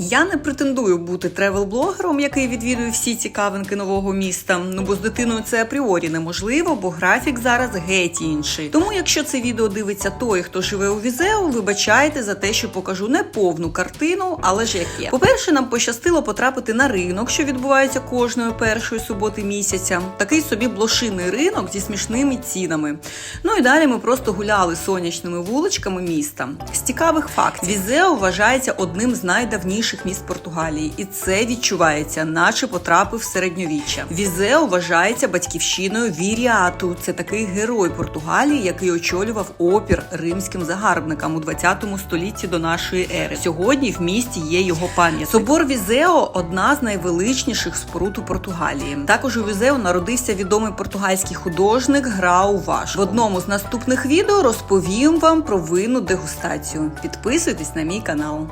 Я не претендую бути тревел-блогером, який відвідує всі цікавинки нового міста. Ну бо з дитиною це апріорі неможливо, бо графік зараз геть інший. Тому, якщо це відео дивиться той, хто живе у Візео, вибачайте за те, що покажу не повну картину, але ж як є. По-перше, нам пощастило потрапити на ринок, що відбувається кожної першої суботи місяця. Такий собі блошиний ринок зі смішними цінами. Ну і далі ми просто гуляли сонячними вуличками міста. З цікавих фактів Візео вважається одним з найдавніших міст Португалії, і це відчувається, наче потрапив в середньовіччя. Візео вважається батьківщиною Віріату. Це такий герой Португалії, який очолював опір римським загарбникам у 20 столітті до нашої ери. Сьогодні в місті є його пам'ять. Собор Візео одна з найвеличніших споруд у Португалії. Також у Візео народився відомий португальський художник Грау Ваш. В одному з наступних відео розповім вам про винну дегустацію. Підписуйтесь на мій канал.